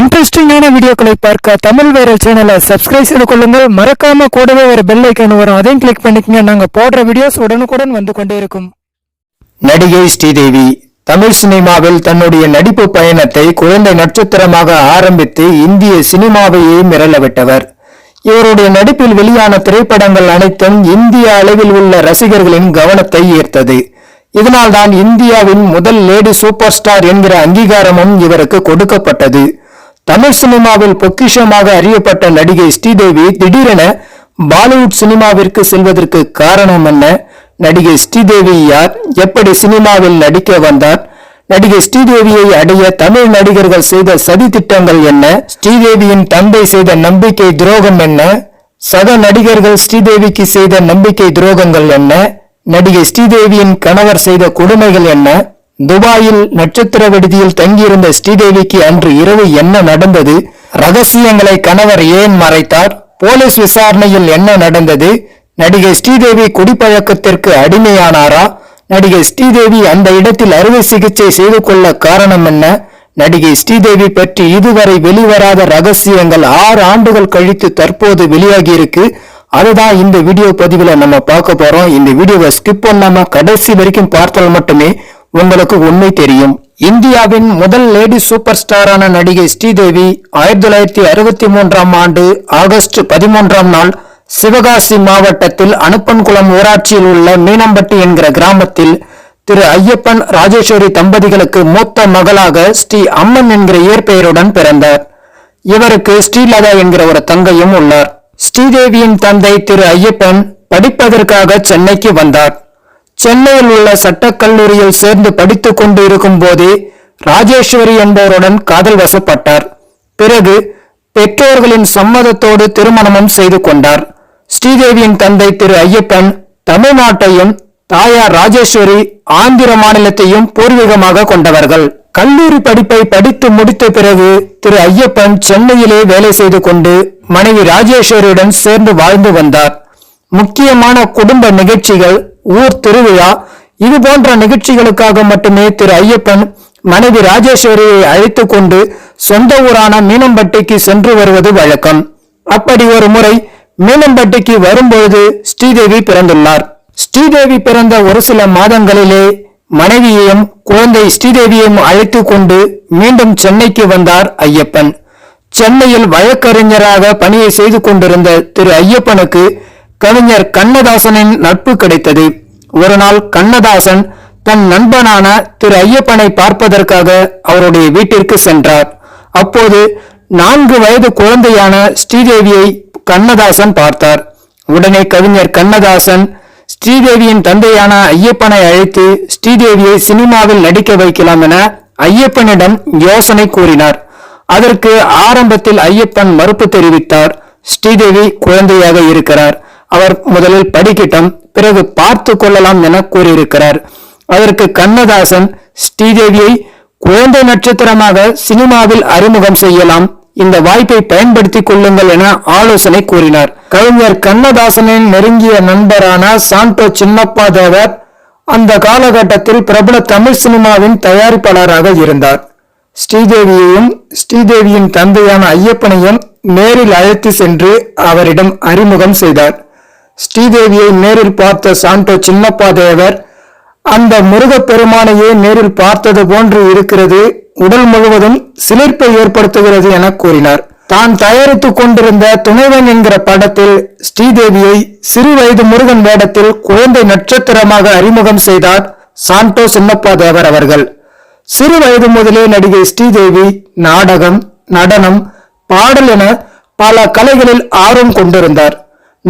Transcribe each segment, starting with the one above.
இன்ட்ரெஸ்டிங்கான வீடியோக்களை பார்க்க தமிழ் வைரல் சேனலை சப்ஸ்கிரைப் செய்து கொள்ளுங்கள். மறக்காம கூடவே ஒரு பெல் ஐக்கன் வரும் அதையும் கிளிக் பண்ணிக்கங்க. நாங்க போடுற வீடியோஸ் உடனுக்குடன் வந்து கொண்டே இருக்கும். நடிகை ஸ்ரீதேவி தமிழ் சினிமாவில் தன்னுடைய நடிப்பு பயணத்தை குழந்தை நட்சத்திரமாக ஆரம்பித்து இந்திய சினிமாவையே மிரளவிட்டவர் இவருடைய நடிப்பில் வெளியான திரைப்படங்கள் அனைத்தும் இந்திய அளவில் உள்ள ரசிகர்களின் கவனத்தை ஈர்த்தது. இதனால்தான் இந்தியாவின் முதல் லேடி சூப்பர் ஸ்டார் என்கிற அங்கீகாரமும் இவருக்கு கொடுக்கப்பட்டது. தமிழ் சினிமாவில் பொக்கிஷமாக அறியப்பட்ட நடிகை ஸ்ரீதேவி திடீரென பாலிவுட் சினிமாவிற்கு செல்வதற்கு காரணம் என்ன? நடிகை ஸ்ரீதேவி யார்? எப்படி சினிமாவில் நடிக்க வந்தார்? நடிகை ஸ்ரீதேவியை அடைய தமிழ் நடிகர்கள் செய்த சதி திட்டங்கள் என்ன? ஸ்ரீதேவியின் தந்தை செய்த நம்பிக்கை துரோகம் என்ன? சக நடிகர்கள் ஸ்ரீதேவிக்கு செய்த நம்பிக்கை துரோகங்கள் என்ன? நடிகை ஸ்ரீதேவியின் கணவர் செய்த கொடுமைகள் என்ன? துபாயில் நட்சத்திர விடுதியில் தங்கியிருந்த ஸ்ரீதேவிக்கு அன்று இரவு என்ன நடந்தது? ரகசியங்களை கணவர் ஏன் மறைத்தார்? போலீஸ் விசாரணையில் என்ன நடந்தது? நடிகை ஸ்ரீதேவி குடிப்பழக்கத்திற்கு அடிமையானாரா? நடிகை ஸ்ரீதேவி அந்த இடத்தில் அறுவை சிகிச்சை செய்து கொள்ள காரணம் என்ன? நடிகை ஸ்ரீதேவி பற்றி இதுவரை வெளிவராத ரகசியங்கள் ஆறு ஆண்டுகள் கழித்து தற்போது வெளியாகி இருக்கு அதுதான் இந்த வீடியோ பதிவில் நம்ம பார்க்க போறோம். இந்த வீடியோவை ஸ்கிப் பண்ணாம கடைசி வரைக்கும் பார்த்தால் மட்டுமே உங்களுக்கு உண்மை தெரியும். இந்தியாவின் முதல் லேடி சூப்பர் ஸ்டாரான நடிகை ஸ்ரீதேவி ஆயிரத்தி தொள்ளாயிரத்தி அறுபத்தி மூன்றாம் ஆண்டு ஆகஸ்ட் பதிமூன்றாம் நாள் சிவகாசி மாவட்டத்தில் அனுப்பன்குளம் ஊராட்சியில் உள்ள மீனம்பட்டி என்கிற கிராமத்தில் திரு ஐயப்பன் ராஜேஸ்வரி தம்பதிகளுக்கு மூத்த மகளாக ஸ்ரீ அம்மன் என்கிற இயற்பெயருடன் பிறந்தார். இவருக்கு ஸ்ரீலதா என்கிற ஒரு தங்கையும் உள்ளார். ஸ்ரீதேவியின் தந்தை திரு ஐயப்பன் படிப்பதற்காக சென்னைக்கு வந்தார். சென்னையில் உள்ள சட்டக்கல்லூரியில் சேர்ந்து படித்துக் கொண்டு இருக்கும் போதே ராஜேஸ்வரி என்பவருடன் காதல் வசப்பட்டார். பிறகு பெற்றோர்களின் சம்மதத்தோடு திருமணமும் செய்து கொண்டார். ஸ்ரீதேவியின் தந்தை திரு ஐயப்பன் தமிழ்நாட்டையும் தாயார் ராஜேஸ்வரி ஆந்திர மாநிலத்தையும் பூர்வீகமாக கொண்டவர்கள். கல்லூரி படிப்பை படித்து முடித்த பிறகு திரு ஐயப்பன் சென்னையிலே வேலை செய்து கொண்டு மனைவி ராஜேஸ்வரியுடன் சேர்ந்து வாழ்ந்து வந்தார். முக்கியமான குடும்ப நிகழ்ச்சிகள் ஊர் திருவிழா இது போன்ற நிகழ்ச்சிகளுக்காக மட்டுமே திரு ஐயப்பன் மனைவி ராஜேஸ்வரியை அழைத்து கொண்டு சொந்த ஊரான மீனம்பட்டிக்கு சென்று வருவது வழக்கம். அப்படி ஒரு முறை மீனம்பட்டிக்கு வரும்பொழுது ஸ்ரீதேவி பிறந்துள்ளார். ஸ்ரீதேவி பிறந்த ஒரு சில மாதங்களிலே மனைவியையும் குழந்தை ஸ்ரீதேவியையும் அழைத்து கொண்டு மீண்டும் சென்னைக்கு வந்தார் ஐயப்பன். சென்னையில் வழக்கறிஞராக பணியை செய்து கொண்டிருந்த திரு ஐயப்பனுக்கு கவிஞர் கண்ணதாசனின் நட்பு கிடைத்தது. ஒரு நாள் கண்ணதாசன் தன் நண்பனான திரு ஐயப்பனை பார்ப்பதற்காக அவருடைய வீட்டிற்கு சென்றார். அப்போது நான்கு வயது குழந்தையான ஸ்ரீதேவியை கண்ணதாசன் பார்த்தார். உடனே கவிஞர் கண்ணதாசன் ஸ்ரீதேவியின் தந்தையான ஐயப்பனை அழைத்து ஸ்ரீதேவியை சினிமாவில் நடிக்க வைக்கலாம் என ஐயப்பனிடம் யோசனை கூறினார். அதற்கு ஆரம்பத்தில் ஐயப்பன் மறுப்பு தெரிவித்தார். ஸ்ரீதேவி குழந்தையாக இருக்கிறார். அவர் முதலில் படிக்கட்டும் பிறகு பார்த்து கொள்ளலாம் என கூறியிருக்கிறார். அதற்கு கண்ணதாசன் ஸ்ரீதேவியை குழந்தை நட்சத்திரமாக சினிமாவில் அறிமுகம் செய்யலாம் இந்த வாய்ப்பை பயன்படுத்திக் கொள்ளுங்கள் என ஆலோசனை கூறினார். கவிஞர் கண்ணதாசனின் நெருங்கிய நண்பரான சாண்டோ சின்னப்பா தேவர் அந்த காலகட்டத்தில் பிரபல தமிழ் சினிமாவின் தயாரிப்பாளராக இருந்தார். ஸ்ரீதேவியையும் ஸ்ரீதேவியின் தந்தையான ஐயப்பனையும் நேரில் அழைத்து சென்று அவரிடம் அறிமுகம் செய்தார். ஸ்ரீதேவியை நேரில் பார்த்த சாண்டோ சின்னப்பா தேவர் அந்த முருகப்பெருமானையே நேரில் பார்த்தது போன்று இருக்கிறது உடல் முழுவதும் சிலிர்ப்பை ஏற்படுத்துகிறது என கூறினார். தான் தயாரித்துக் கொண்டிருந்த துணைவன் என்கிற படத்தில் ஸ்ரீதேவியை சிறு வயது முருகன் வேடத்தில் குழந்தை நட்சத்திரமாக அறிமுகம் செய்தார் சாண்டோ சின்னப்பா தேவர் அவர்கள். சிறு வயது முதலே நடிகை ஸ்ரீதேவி நாடகம் நடனம் பாடல் என பல கலைகளில் ஆர்வம் கொண்டிருந்தார்.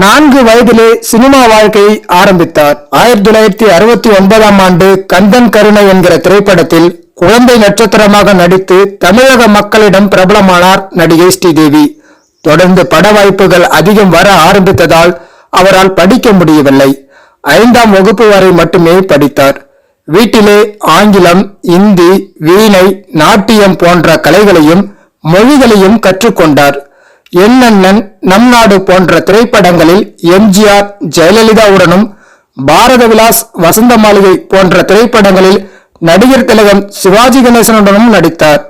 நான்கு வயதிலே சினிமா வாழ்க்கையை ஆரம்பித்தார். ஆயிரத்தி தொள்ளாயிரத்தி அறுபத்தி ஒன்பதாம் ஆண்டு கந்தன் கருணை என்கிற திரைப்படத்தில் குழந்தை நட்சத்திரமாக நடித்து தமிழக மக்களிடம் பிரபலமானார் நடிகை ஸ்ரீதேவி. தொடர்ந்து பட வாய்ப்புகள் அதிகம் வர ஆரம்பித்ததால் அவரால் படிக்க முடியவில்லை. ஐந்தாம் வகுப்பு வரை மட்டுமே படித்தார். வீட்டிலே ஆங்கிலம் இந்தி வீணை நாட்டியம் போன்ற கலைகளையும் மொழிகளையும் கற்றுக்கொண்டார். என்னண்ணன் நம் நாடு போன்ற திரைப்படங்களில் எம்ஜிஆர் ஜெயலலிதாவுடனும் பாரத விலாஸ் வசந்த மாளிகை போன்ற திரைப்படங்களில் நடிகர் திலகம் சிவாஜி கணேசனுடனும் நடித்தார்.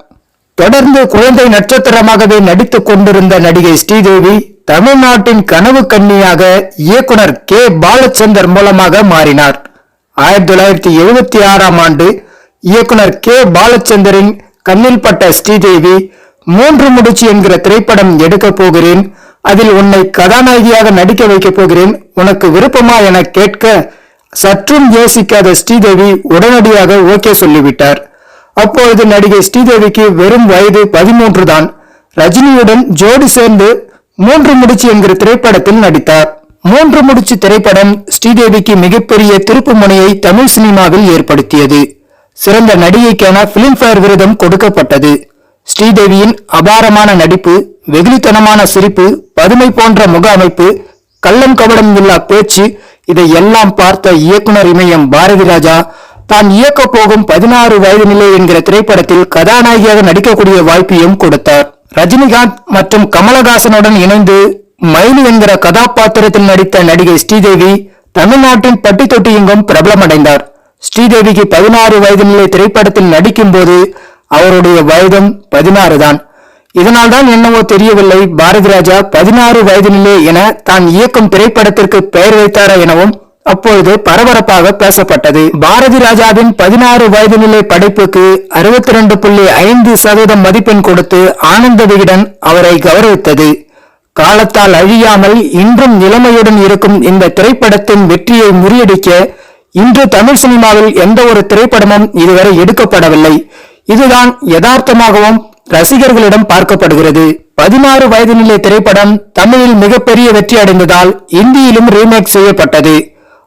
தொடர்ந்து குழந்தை நட்சத்திரமாகவே நடித்துக் கொண்டிருந்த நடிகை ஸ்ரீதேவி தமிழ்நாட்டின் கனவு கன்னியாக இயக்குனர் கே. பாலச்சந்தர் மூலமாக மாறினார். ஆயிரத்தி தொள்ளாயிரத்தி எழுபத்தி ஆறாம் ஆண்டு இயக்குனர் கே. பாலச்சந்தரின் கண்ணில் பட்ட ஸ்ரீதேவி மூன்று முடிச்சு என்கிற திரைப்படம் எடுக்கப் போகிறேன். அதில் உன்னை கதாநாயகியாக நடிக்க வைக்கப் போகிறேன். உனக்கு விருப்பமா என கேட்க சற்றும் யோசிக்காத ஸ்ரீதேவி உடனடியாக ஓகே சொல்லிவிட்டார். அப்பொழுது நடிகை ஸ்ரீதேவிக்கு வெறும் வயது பதிமூன்று தான். ரஜினியுடன் ஜோடி சேர்ந்து மூன்று முடிச்சு என்கிற திரைப்படத்தில் நடித்தார். மூன்று முடிச்சு திரைப்படம் ஸ்ரீதேவிக்கு மிகப்பெரிய திருப்பு முனையை தமிழ் சினிமாவில் ஏற்படுத்தியது. சிறந்த நடிகைக்கான பிலிம்பேர் விருதம் கொடுக்கப்பட்டது. ஸ்ரீதேவியின் அபாரமான நடிப்பு வெகுளித்தனமான சிரிப்பு பதுமை போன்ற முக அமைப்பு கள்ளம் கபடம் இல்லா பேச்சு இதை எல்லாம் பார்த்த இயக்குனர் இமயம் பாரதி ராஜா தான் இயக்கப் போகும் பதினாறு வயது நிலை என்கிற திரைப்படத்தில் கதாநாயகியாக நடிக்கக்கூடிய வாய்ப்பையும் கொடுத்தார். ரஜினிகாந்த் மற்றும் கமலஹாசனுடன் இணைந்து மயிலு என்கிற கதாபாத்திரத்தில் நடித்த நடிகை ஸ்ரீதேவி தமிழ்நாட்டின் பட்டி தொட்டி எங்கும் பிரபலமடைந்தார். ஸ்ரீதேவிக்கு பதினாறு வயது நிலை திரைப்படத்தில் நடிக்கும் போது அவருடைய வயதும் பதினாறு தான். இதனால்தான் என்னவோ தெரியவில்லை பாரதி ராஜா பதினாறு வயதினிலே என தான் இயக்கும் திரைப்படத்திற்கு பெயர் வைத்தாரா எனவும் அப்பொழுது பரபரப்பாக பேசப்பட்டது. பாரதி ராஜாவின் பதினாறு வயது நிலை படைப்புக்கு அறுபத்தி ரெண்டு புள்ளி ஐந்து சதவீதம் மதிப்பெண் கொடுத்து ஆனந்த விகடன் அவரை கௌரவித்தது. காலத்தால் அழியாமல் இன்றும் நிலைமையுடன் இருக்கும் இந்த திரைப்படத்தின் வெற்றியை முறியடிக்க இன்று தமிழ் சினிமாவில் எந்த ஒரு திரைப்படமும் இதுவரை எடுக்கப்படவில்லை. இதுதான் யதார்த்தமாகவும் ரசிகர்களிடம் பார்க்கப்படுகிறது. பதினாறு வயது நிலை திரைப்படம் தமிழில் மிகப்பெரிய வெற்றி அடைந்ததால் இந்தியிலும் ரீமேக் செய்யப்பட்டது.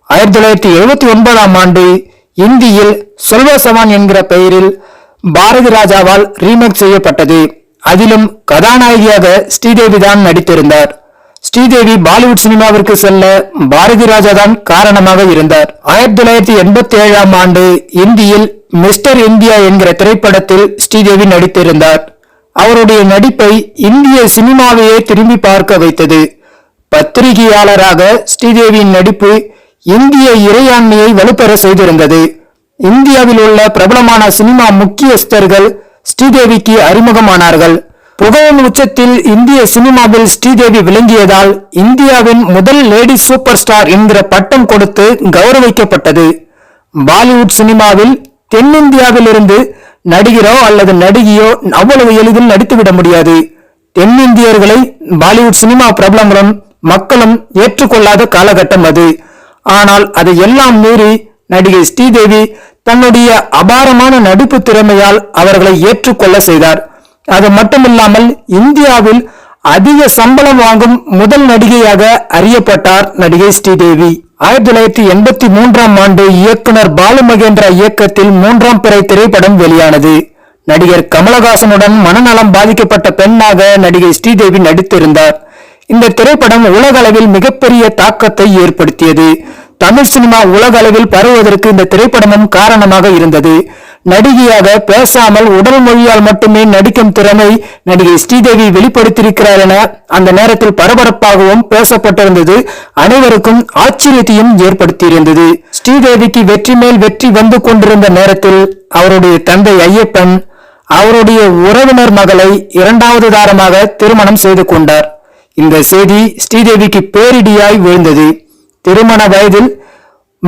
ஆயிரத்தி தொள்ளாயிரத்தி எழுபத்தி ஒன்பதாம் ஆண்டு இந்தியில் சொல்வசவான் என்கிற பெயரில் பாரதி ராஜாவால் ரீமேக் செய்யப்பட்டது. அதிலும் கதாநாயகியாக ஸ்ரீதேவி தான் நடித்திருந்தார். ஸ்ரீதேவி பாலிவுட் சினிமாவிற்கு செல்ல பாரதி ராஜா தான் காரணமாக இருந்தார். ஆயிரத்தி தொள்ளாயிரத்தி எண்பத்தி ஏழாம் ஆண்டு இந்தியில் மிஸ்டர் இந்தியா என்கிற திரைப்படத்தில் ஸ்ரீதேவி நடித்திருந்தார். அவருடைய நடிப்பை இந்திய சினிமாவையே திரும்பி பார்க்க வைத்தது. பத்திரிகையாளராக ஸ்ரீதேவியின் நடிப்பு இந்திய இறையாண்மையை வலுப்பெற செய்திருந்தது. இந்தியாவில் உள்ள பிரபலமான சினிமா முக்கியஸ்தர்கள் ஸ்ரீதேவிக்கு அறிமுகமானார்கள். புகழின் உச்சத்தில் இந்திய சினிமாவில் ஸ்ரீதேவி விளங்கியதால் இந்தியாவின் முதல் லேடி சூப்பர் ஸ்டார் என்கிற பட்டம் கொடுத்து கௌரவிக்கப்பட்டது. பாலிவுட் சினிமாவில் தென்னிந்தியாவிலிருந்து நடிகரோ அல்லது நடிகையோ அவ்வளவு எளிதில் நடித்துவிட முடியாது. தென்னிந்தியர்களை பாலிவுட் சினிமா பிரபலங்களும் மக்களும் ஏற்றுக்கொள்ளாத காலகட்டம் அது. ஆனால் அதை எல்லாம் மீறி நடிகை ஸ்ரீதேவி தன்னுடைய அபாரமான நடிப்பு திறமையால் அவர்களை ஏற்றுக்கொள்ள செய்தார். அது மட்டுமில்லாமல் இந்தியாவில் அதிக சம்பளம் வாங்கும் முதல் நடிகையாக அறியப்பட்டார் நடிகை ஸ்ரீதேவி. ஆயிரத்தி தொள்ளாயிரத்தி எண்பத்தி மூன்றாம் ஆண்டு இயக்குனர் பாலு மகேந்திரா இயக்கத்தில் மூன்றாம் பிறை திரைப்படம் வெளியானது. நடிகர் கமலஹாசனுடன் மனநலம் பாதிக்கப்பட்ட பெண்ணாக நடிகை ஸ்ரீதேவி நடித்திருந்தார். இந்த திரைப்படம் உலக அளவில் மிகப்பெரிய தாக்கத்தை ஏற்படுத்தியது. தமிழ் சினிமா உலக அளவில் பரவுவதற்கு இந்த திரைப்படமும் காரணமாக இருந்தது. நடிகையாக பேசாமல் உடல் மொழியால் மட்டுமே நடிக்கும் திறமை நடிகை ஸ்ரீதேவி வெளிப்படுத்தியிருக்கிறார் என அந்த நேரத்தில் பரபரப்பாகவும் பேசப்பட்டிருந்தது. அனைவருக்கும் ஆச்சரியத்தையும் ஏற்படுத்தியிருந்தது. ஸ்ரீதேவிக்கு வெற்றி மேல் வெற்றி வந்து கொண்டிருந்த நேரத்தில் அவருடைய தந்தை ஐயப்பன் அவருடைய உறவினர் மகளை இரண்டாவது தாரமாக திருமணம் செய்து கொண்டார். இந்த செய்தி ஸ்ரீதேவிக்கு பேரிடியாய் விழுந்தது. திருமண வயதில்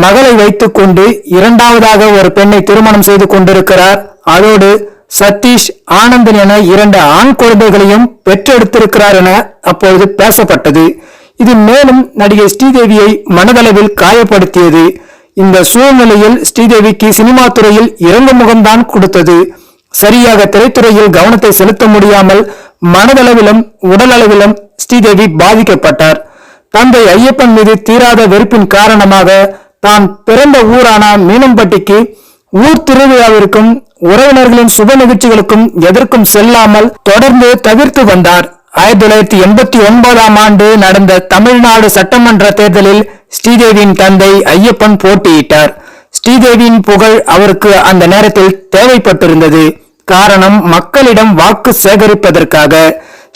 மகளை வைத்துக்கொண்டு இரண்டாவதாக ஒரு பெண்ணை திருமணம் செய்து கொண்டிருக்கிறார். அதோடு சதீஷ் ஆனந்தன் என இரண்டு ஆண் குழந்தைகளையும் பெற்றெடுத்திருக்கிறார் என அப்பொழுது பேசப்பட்டது. இது மேலும் நடிகை ஸ்ரீதேவியை மனதளவில் காயப்படுத்தியது. இந்த சூழ்நிலையில் ஸ்ரீதேவிக்கு சினிமா துறையில் இறங்கு முகம்தான் கொடுத்தது. சரியாக திரைத்துறையில் கவனத்தை செலுத்த முடியாமல் மனதளவிலும் உடலளவிலும் ஸ்ரீதேவி பாதிக்கப்பட்டார். தந்தை ஐயப்பன் மீது தீராத வெறுப்பின் காரணமாக தான் பிறந்த ஊரான மீனம்பட்டிக்கு ஊர் திருவிழாவிற்கும் உறவினர்களின் சுப நிகழ்ச்சிகளுக்கும் எதற்கும் செல்லாமல் தொடர்ந்து தவிர்த்து வந்தார். ஆயிரத்தி தொள்ளாயிரத்தி எண்பத்தி ஒன்பதாம் ஆண்டு நடந்த தமிழ்நாடு சட்டமன்ற தேர்தலில் ஸ்ரீதேவியின் தந்தை ஐயப்பன் போட்டியிட்டார். ஸ்ரீதேவியின் புகழ் அவருக்கு அந்த நேரத்தில் தேவைப்பட்டிருந்தது. காரணம் மக்களிடம் வாக்கு சேகரிப்பதற்காக.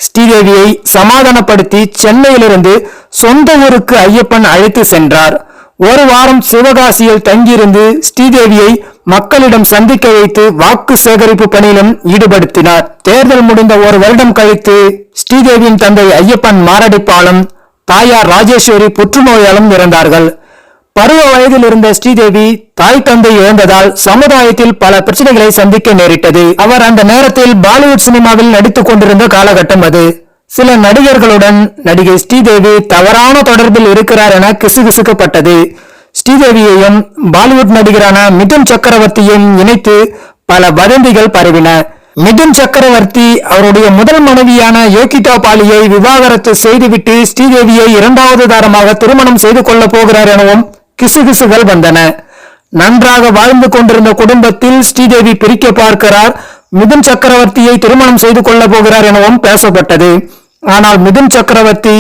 ஸ்ரீதேவியை சமாதானப்படுத்தி சென்னையிலிருந்து சொந்த ஊருக்கு ஐயப்பன் அழைத்து சென்றார். ஒரு வாரம் சிவகாசியில் தங்கியிருந்து ஸ்ரீதேவியை மக்களிடம் சந்திக்க வைத்து வாக்கு சேகரிப்பு பணியிலும் ஈடுபடுத்தினார். தேர்தல் முடிந்த ஒரு வருடம் கழித்து ஸ்ரீதேவியின் தந்தை ஐயப்பன் மாரடைப்பாலும் தாயார் ராஜேஸ்வரி புற்றுநோயாலும் இறந்தார்கள். பருவ வயதில் இருந்த ஸ்ரீதேவி தாய் தந்தை இழந்ததால் சமுதாயத்தில் பல பிரச்சனைகளை சந்திக்க நேரிட்டது. அவர் அந்த நேரத்தில் பாலிவுட் சினிமாவில் நடித்துக் கொண்டிருந்த காலகட்டம் அது. சில நடிகர்களுடன் நடிகை ஸ்ரீதேவி தவறான தொடர்பில் இருக்கிறார் என கிசுகிசுக்கப்பட்டது. ஸ்ரீதேவியையும் பாலிவுட் நடிகரான மிதுன் சக்கரவர்த்தியும் இணைத்து பல வதந்திகள் பரவின. மிதுன் சக்கரவர்த்தி அவருடைய முதல் மனைவியான யோகிதா பாலியை விவாகரத்து செய்துவிட்டு ஸ்ரீதேவியை இரண்டாவது தாரமாக திருமணம் செய்து கொள்ள போகிறார் எனவும் கிசுகிசுகள் வந்தன. நன்றாக வாழ்ந்து கொண்டிருந்த குடும்பத்தில் ஸ்ரீதேவி பிரிக்க பார்க்கிறார். மிதுன் சக்கரவர்த்தியை திருமணம் செய்து கொள்ள போகிறார் எனவும் பேசப்பட்டது. ஆனால் மிதுன் சக்கரவர்த்தி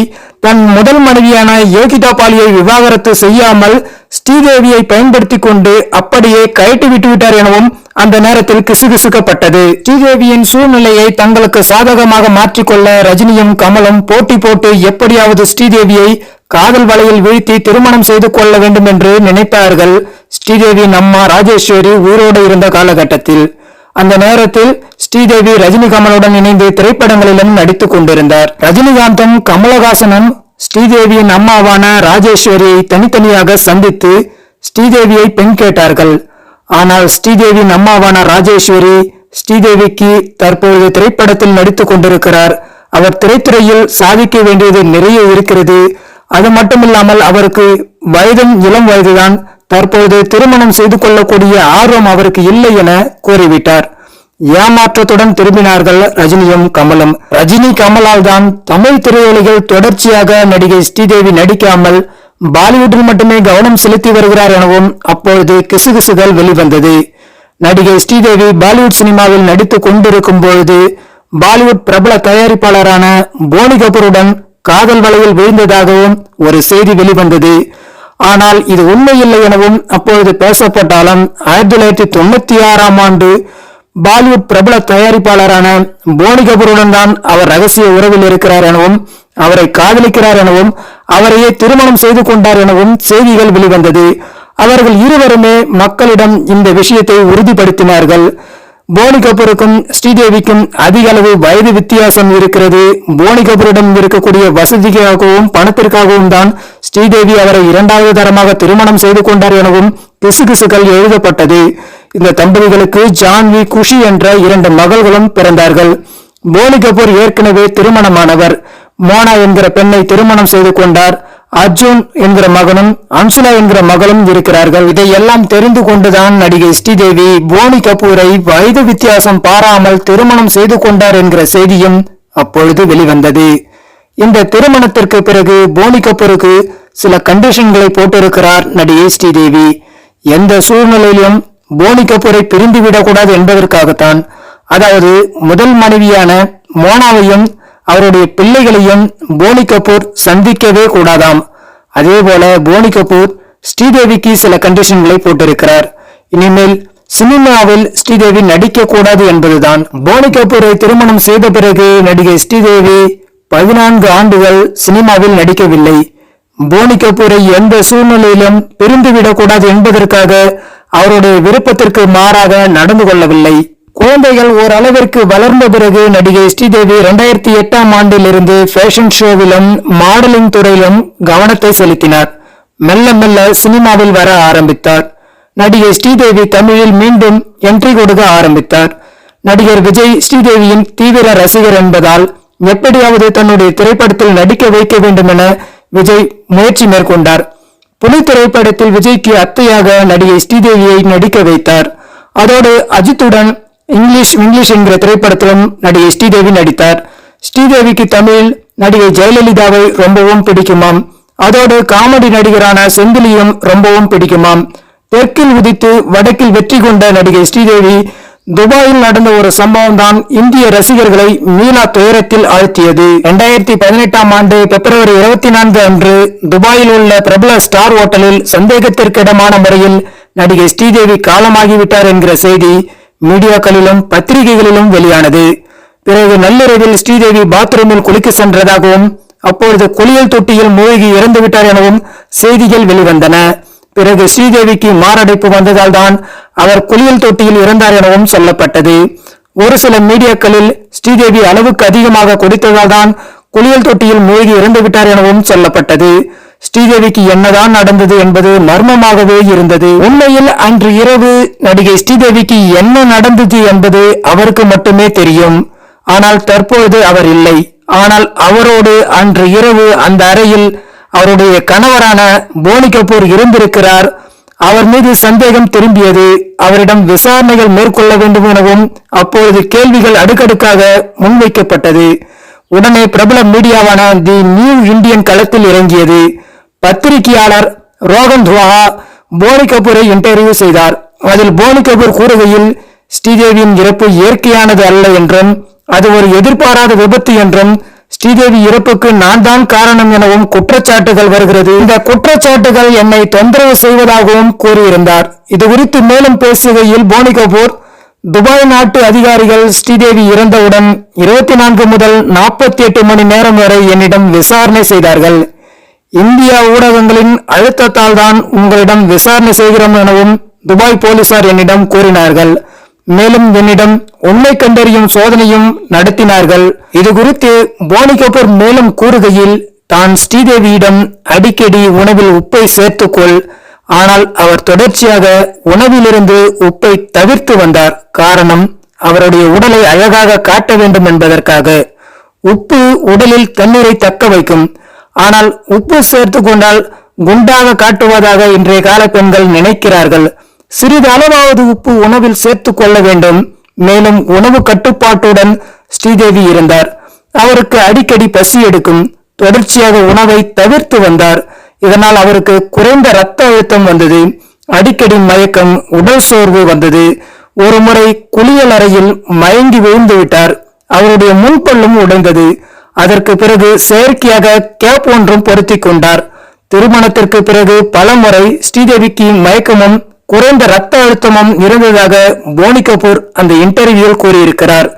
தன் முதல் மனைவியான யோகிதா பாலியை விவாகரத்து செய்யாமல் ஸ்ரீதேவியை பயன்படுத்தி கொண்டு அப்படியே கயட்டி விட்டுவிட்டார் எனவும் அந்த நேரத்தில் கிசுகிசுக்கப்பட்டது. ஸ்ரீதேவியின் சூழ்நிலையை தங்களுக்கு சாதகமாக மாற்றிக்கொள்ள ரஜினியும் கமலும் போட்டி போட்டு எப்படியாவது ஸ்ரீதேவியை காதல் வலையில் வீழ்த்தி திருமணம் செய்து கொள்ள வேண்டும் என்று நினைத்தார்கள். ஸ்ரீதேவியின் அம்மா ராஜேஸ்வரி உயிரோடு இருந்த காலகட்டத்தில். அந்த நேரத்தில் ஸ்ரீதேவி ரஜினி கமலுடன் இணைந்து திரைப்படங்களிலும் நடித்துக் கொண்டிருந்தார். ரஜினிகாந்தும் கமலஹாசனும் ஸ்ரீதேவியின் அம்மாவான ராஜேஸ்வரியை தனித்தனியாக சந்தித்து ஸ்ரீதேவியை பெண் கேட்டார்கள். ஆனால் ஸ்ரீதேவியின் அம்மாவான ராஜேஸ்வரி ஸ்ரீதேவிக்கு தற்பொழுது திரைப்படத்தில் நடித்துக் கொண்டிருக்கிறார். அவர் திரைத்துறையில் சாதிக்க வேண்டியது நிறைய இருக்கிறது. அது மட்டுமில்லாமல் அவருக்கு வயதும் இளம் வயதுதான் தற்போது திருமணம் செய்து கொள்ளக்கூடிய ஆர்வம் அவருக்கு இல்லை என கூறிவிட்டார். ஏமாற்றத்துடன் திரும்பினார்கள் ரஜினியும் கமலும். ரஜினி கமலால் தான் தமிழ் திரையுலகில் தொடர்ச்சியாக நடிகை ஸ்ரீதேவி நடிக்காமல் பாலிவுட்டில் மட்டுமே கவனம் செலுத்தி வருகிறார் எனவும் அப்பொழுது கிசுகிசுகள் வெளிவந்தது. நடிகை ஸ்ரீதேவி பாலிவுட் சினிமாவில் நடித்துக் கொண்டிருக்கும் பொழுது பாலிவுட் பிரபல தயாரிப்பாளரான போனி கபூருடன் காதல் வலையில் விழுந்ததாகவும் ஒரு செய்தி வெளிவந்தது. ஆனால் இது உண்மையில்லை எனவும் அப்பொழுது பேசப்பட்டாலும் ஆயிரத்தி தொள்ளாயிரத்தி தொண்ணூத்தி ஆறாம் ஆண்டு பாலிவுட் பிரபல தயாரிப்பாளரான போனி கபூருடன் தான் அவர் ரகசிய உறவில் இருக்கிறார் எனவும் அவரை காதலிக்கிறார் எனவும் அவரையே திருமணம் செய்து கொண்டார் எனவும் செய்திகள் வெளிவந்தது. அவர்கள் இருவருமே மக்களிடம் இந்த விஷயத்தை உறுதிப்படுத்தினார்கள். போனி கபூருக்கும் ஸ்ரீதேவிக்கும் அதிக அளவு வயது வித்தியாசம் இருக்கிறது. போனி கபூரிடம் இருக்கக்கூடிய வசதிக்காகவும் பணத்திற்காகவும் தான் ஸ்ரீதேவி அவரை இரண்டாவது தரமாக திருமணம் செய்து கொண்டார் எனவும் கிசுகிசுகள் எழுதப்பட்டது. இந்த தம்பதிகளுக்கு ஜான்வி குஷி என்ற இரண்டு மகள்களும் பிறந்தார்கள். போனி கபூர் ஏற்கனவே திருமணமானவர். மோனா என்கிற பெண்ணை திருமணம் செய்து கொண்டார். அர்ஜுன் என்கிற மகனும் அம்சுலா என்கிற மகளும் இருக்கிறார்கள். இதையெல்லாம் தெரிந்து கொண்டுதான் நடிகை ஸ்ரீதேவி போனி கபூரை வயது வித்தியாசம் பாராமல் திருமணம் செய்து கொண்டார் என்கிற செய்தியும் அப்பொழுது வெளிவந்தது. இந்த திருமணத்திற்கு பிறகு போனி கபூருக்கு சில கண்டிஷன்களை போட்டிருக்கிறார் நடிகை ஸ்ரீதேவி எந்த சூழ்நிலையிலும் போனி கபூரை பிரிந்து விடக்கூடாது என்பதற்காகத்தான் அதாவது முதல் மனைவியான மோனாவையும் அவருடைய பிள்ளைகளையும் போனி கபூர் சந்திக்கவே கூடாதாம். அதே போல போனி கபூர் ஸ்ரீதேவிக்கு சில கண்டிஷன்களை போட்டிருக்கிறார். இனிமேல் சினிமாவில் ஸ்ரீதேவி நடிக்க கூடாது என்பதுதான். போனி கபூரை திருமணம் செய்த பிறகு நடிகை ஸ்ரீதேவி பதினான்கு ஆண்டுகள் சினிமாவில் நடிக்கவில்லை. போனி கபூரை எந்த சூழ்நிலையிலும் பிரிந்துவிடக்கூடாது என்பதற்காக அவருடைய விருப்பத்திற்கு மாறாக நடந்து கொள்ளவில்லை. குழந்தைகள் ஓரளவிற்கு வளர்ந்த பிறகு நடிகை ஸ்ரீதேவி இரண்டாயிரத்தி எட்டாம் ஆண்டிலிருந்து ஃபேஷன் ஷோவிலும் மாடலிங் துறையிலும் கவனத்தை செலுத்தினார். மெல்ல மெல்ல சினிமாவில் வர ஆரம்பித்தார். நடிகை ஸ்ரீதேவி தமிழில் மீண்டும் என்ட்ரி கொடுக்க ஆரம்பித்தார். நடிகர் விஜய் ஸ்ரீதேவியின் தீவிர ரசிகர் என்பதால் எப்படியாவது தன்னுடைய திரைப்படத்தில் நடிக்க வைக்க வேண்டும் என விஜய் முயற்சி மேற்கொண்டார். புலி திரைப்படத்தில் விஜய்க்கு அத்தையாக நடிகை ஸ்ரீதேவியை நடிக்க வைத்தார். அதோடு அஜித்துடன் இங்கிலீஷ் இங்கிலீஷ் என்கிற திரைப்படத்திலும் நடிகை ஸ்ரீதேவி நடித்தார். ஸ்ரீதேவிக்கு தமிழில் நடிகை ஜெயலலிதாவை ரொம்பவும் பிடிக்குமாம். அதோடு காமெடி நடிகரான செந்திலியும் ரொம்பவும் பிடிக்குமாம். தெற்கில் உதித்து வடக்கில் வெற்றி கொண்ட நடிகை ஸ்ரீதேவி துபாயில் நடந்த ஒரு சம்பவம் தான் இந்திய ரசிகர்களை மீளா துயரத்தில் ஆழ்த்தியது. இரண்டாயிரத்தி பதினெட்டாம் ஆண்டு பிப்ரவரி இருபத்தி நான்கு அன்று துபாயில் உள்ள பிரபல ஸ்டார் ஹோட்டலில் சந்தேகத்திற்கிடமான முறையில் நடிகை ஸ்ரீதேவி காலமாகிவிட்டார் என்கிற செய்தி மீடியாக்களிலும் பத்திரிகைகளிலும் வெளியானது. பிறகு நள்ளிரவில் ஸ்ரீதேவி பாத்ரூமில் குளிக்க சென்றதாகவும் அப்பொழுது குளியல் தொட்டியில் மூழ்கி இறந்துவிட்டார் எனவும் செய்திகள் வெளிவந்தன. பிறகு ஸ்ரீதேவிக்கு மாரடைப்பு வந்ததால் தான் அவர் குளியல் தொட்டியில் இறந்தார் எனவும் சொல்லப்பட்டது. ஒரு சில மீடியாக்களில் ஸ்ரீதேவி அளவுக்கு அதிகமாக குடித்ததால் தான் குளியல் தொட்டியில் மூழ்கி இறந்து விட்டார் எனவும் சொல்லப்பட்டது. ஸ்ரீதேவிக்கு என்னதான் நடந்தது என்பது மர்மமாகவே இருந்தது. உண்மையில் அன்று இரவு நடிகை ஸ்ரீதேவிக்கு என்ன நடந்தது என்பது அவருக்கு மட்டுமே தெரியும். ஆனால் தற்பொழுது அவர் இல்லை. ஆனால் அவரோடு அன்று இரவு அந்த அறையில் அவருடைய கணவரான போனி கபூர் இருந்திருக்கிறார். அவர் மீது சந்தேகம் திரும்பியது அவரிடம் விசாரணைகள் மேற்கொள்ள வேண்டும் எனவும் அப்பொழுது கேள்விகள் அடுக்கடுக்காக முன்வைக்கப்பட்டது. உடனே பிரபல மீடியாவான தி நியூ இந்தியன் களத்தில் இறங்கியது. பத்திரிகையாளர் ரோகன் துவா போனி கபூரை இன்டர்வியூ செய்தார். அதில் போனி கபூர் கூறுகையில் ஸ்ரீதேவியின் இறப்பு இயற்கையானது அல்ல என்றும் அது ஒரு எதிர்பாராத விபத்து என்றும் ஸ்ரீதேவி இறப்புக்கு நான் தான் காரணம் எனவும் குற்றச்சாட்டுகள் வருகிறது. இந்த குற்றச்சாட்டுகள் என்னை தொந்தரவு செய்வதாகவும் கூறியிருந்தார். இது குறித்து மேலும் பேசுகையில் போனி கபூர் துபாய் நாட்டு அதிகாரிகள் ஸ்ரீதேவி இறந்தவுடன் இருபத்தி நான்கு முதல் நாற்பத்தி எட்டு மணி நேரம் வரை என்னிடம் விசாரணை செய்தார்கள். இந்திய ஊடகங்களின் அழுத்தத்தால் தான் உங்களிடம் விசாரணை செய்கிறோம் எனவும் துபாய் போலீசார் என்னிடம் கூறினார்கள். மேலும் என்னிடம் உண்மை கண்டறியும் சோதனையும் நடத்தினார்கள். இது குறித்து போனி கபூர் மேலும் கூறுகையில் தான் ஸ்ரீதேவியிடம் அடிக்கடி உணவில் உப்பை சேர்த்துக்கொள். ஆனால் அவர் தொடர்ச்சியாக உணவிலிருந்து உப்பை தவிர்த்து வந்தார். காரணம் அவருடைய உடலை அழகாக காட்ட வேண்டும் என்பதற்காக. உப்பு உடலில் தண்ணீரை தக்க வைக்கும். ஆனால் உப்பு சேர்த்து கொண்டால் குண்டாக காட்டுவதாக இன்றைய கால பெண்கள் நினைக்கிறார்கள். சிறிது அளவாவது உப்பு உணவில் சேர்த்து கொள்ள வேண்டும். மேலும் உணவு கட்டுப்பாட்டுடன் ஸ்ரீதேவி இருந்தார். அவருக்கு அடிக்கடி பசி எடுக்கும். தொடர்ச்சியாக உணவை தவிர்த்து வந்தார். இதனால் அவருக்கு குறைந்த ரத்த அழுத்தம் வந்தது. அடிக்கடி மயக்கம் உடல் சோர்வு வந்தது. ஒரு முறை குளியல் அறையில் மயங்கி விழுந்து விட்டார். அவருடைய முன்பல்லும் உடைந்தது. அதற்கு பிறகு செயற்கையாக கேப் ஒன்றும் பொருத்தி கொண்டார். திருமணத்திற்கு பிறகு பலமுறை ஸ்ரீதேவிக்கு மயக்கமும் குறைந்த ரத்த அழுத்தமும் இருந்ததாக போனி கபூர் அந்த இன்டர்வியூவில் கூறியிருக்கிறார்.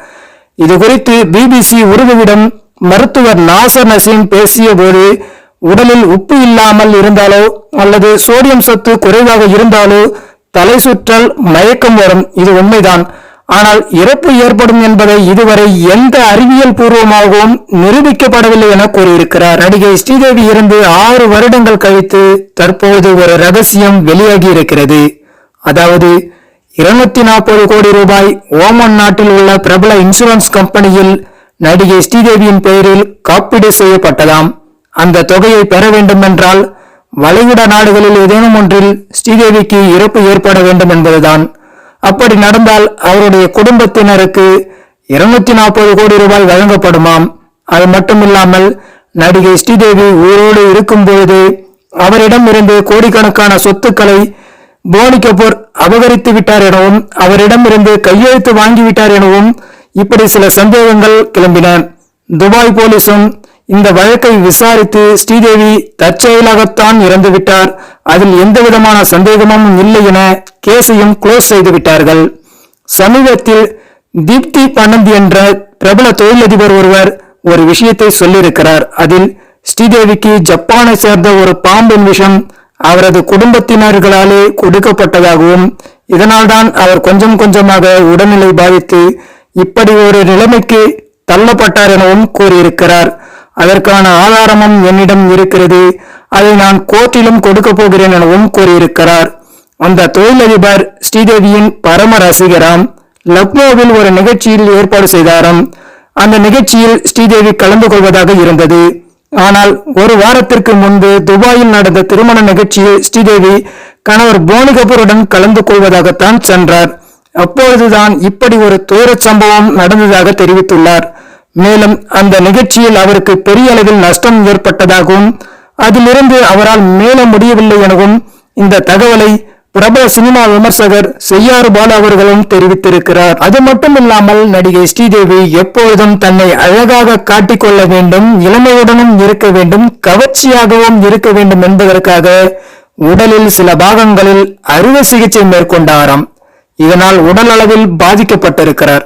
இது குறித்து பிபிசி உருதுவிடம் மருத்துவர் நாசர் நசீம் பேசிய போது உடலில் உப்பு இல்லாமல் இருந்தாலோ அல்லது சோடியம் சத்து குறைவாக இருந்தாலோ தலை சுற்றல் மயக்கம் வரும். இது உண்மைதான். ஆனால் இறப்பு ஏற்படும் என்பதை இதுவரை எந்த அறிவியல் பூர்வமாகவும் நிரூபிக்கப்படவில்லை என கூறியிருக்கிறார். நடிகை ஸ்ரீதேவி இருந்து ஆறு வருடங்கள் கழித்து தற்போது ஒரு ரகசியம் வெளியாகி இருக்கிறது அதாவது இருநூத்தி நாற்பது கோடி ரூபாய் ஓமன் நாட்டில் உள்ள பிரபல இன்சூரன்ஸ் கம்பெனியில் நடிகை ஸ்ரீதேவியின் பெயரில் காப்பீடு செய்யப்பட்டதாம். அந்த தொகையை பெற வேண்டுமென்றால் வளைகுடா நாடுகளில் ஏதேனும் ஒன்றில் ஸ்ரீதேவிக்கு இறப்பு ஏற்பட வேண்டும் என்பதுதான். அப்படி நடந்தால் அவருடைய குடும்பத்தினருக்கு இருநூத்தி நாற்பது கோடி ரூபாய் வழங்கப்படுமாம். அது மட்டுமில்லாமல் நடிகை ஸ்ரீதேவி உயிரோடு இருக்கும்போது அவரிடம் இருந்து கோடிக்கணக்கான சொத்துக்களை போனி கபூர் அபகரித்து விட்டார் எனவும் அவரிடமிருந்து கையெழுத்து வாங்கிவிட்டார் எனவும் இப்படி சில சந்தேகங்கள் கிளம்பின துபாய் போலீசும் இந்த வழக்கை விசாரித்து ஸ்ரீதேவி தற்செயலாகத்தான் இறந்துவிட்டார் அதில் எந்தவிதமான சந்தேகமும் இல்லை என கேஸையும் க்ளோஸ் செய்து விட்டார்கள். சமீபத்தில் தீப்தி பனந்த் என்ற பிரபல தொழிலதிபர் ஒருவர் ஒரு விஷயத்தை சொல்லியிருக்கிறார். அதில் ஸ்ரீதேவிக்கு ஜப்பானை சேர்ந்த ஒரு பாம்பின் விஷம் அவரது குடும்பத்தினர்களாலே கொடுக்கப்பட்டதாகவும் இதனால்தான் அவர் கொஞ்சம் கொஞ்சமாக உடல்நிலை பாதித்து இப்படி ஒரு நிலைமைக்கு தள்ளப்பட்டார் எனவும் கூறியிருக்கிறார். அதற்கான ஆதாரமும் என்னிடம் இருக்கிறது. அதை நான் கோர்ட்டிலும் கொடுக்க போகிறேன் எனவும் கூறியிருக்கிறார். அந்த தொழிலதிபர் ஸ்ரீதேவியின் பரம ரசிகராம் லக்னோவில் ஒரு நிகழ்ச்சியில் ஏற்பாடு செய்தாராம். அந்த நிகழ்ச்சியில் ஸ்ரீதேவி கலந்து கொள்வதாக இருந்தது. ஆனால் ஒரு வாரத்திற்கு முன்பு துபாயில் நடந்த திருமண நிகழ்ச்சியில் ஸ்ரீதேவி கணவர் போனி கபூருடன் கலந்து கொள்வதாகத்தான் சென்றார். அப்பொழுதுதான் இப்படி ஒரு துயரச் சம்பவம் நடந்ததாக தெரிவித்துள்ளார். மேலும் அந்த நிகழ்ச்சியில் அவருக்கு பெரிய அளவில் நஷ்டம் ஏற்பட்டதாகவும் அதிலிருந்து அவரால் மேல முடியவில்லை எனவும் இந்த தகவலை பிரபல சினிமா விமர்சகர் செய்யாறு பாலு அவர்களும் தெரிவித்திருக்கிறார். அது மட்டுமில்லாமல் நடிகை ஸ்ரீதேவி எப்பொழுதும் தன்னை அழகாக காட்டிக்கொள்ள வேண்டும் இளமையுடனும் இருக்க வேண்டும் கவர்ச்சியாகவும் இருக்க வேண்டும் என்பதற்காக உடலில் சில பாகங்களில் அறுவை சிகிச்சை மேற்கொண்டாராம். இதனால் உடல் அளவில் பாதிக்கப்பட்டிருக்கிறார்.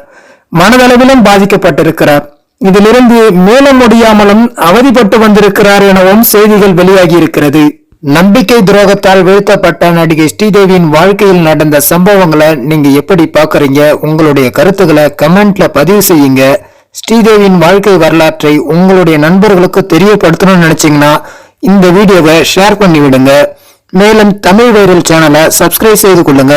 மனதளவிலும் பாதிக்கப்பட்டிருக்கிறார். இதிலிருந்து மேல முடியாமலும் அவதிப்பட்டு வந்திருக்கிறார் எனவும் செய்திகள் வெளியாகி இருக்கிறது. நம்பிக்கை துரோகத்தால் வீழ்த்தப்பட்ட நடிகை ஸ்ரீதேவியின் வாழ்க்கையில் நடந்த சம்பவங்களை நீங்க எப்படி பாக்குறீங்க உங்களுடைய கருத்துக்களை கமெண்ட்ல பதிவு செய்யுங்க. ஸ்ரீதேவியின் வாழ்க்கை வரலாற்றை உங்களுடைய நண்பர்களுக்கு தெரியப்படுத்தணும்னு நினைச்சீங்கன்னா இந்த வீடியோவை ஷேர் பண்ணி விடுங்க மேலும் தமிழ் வைரல் சேனலை சப்ஸ்கிரைப் செய்து கொள்ளுங்க.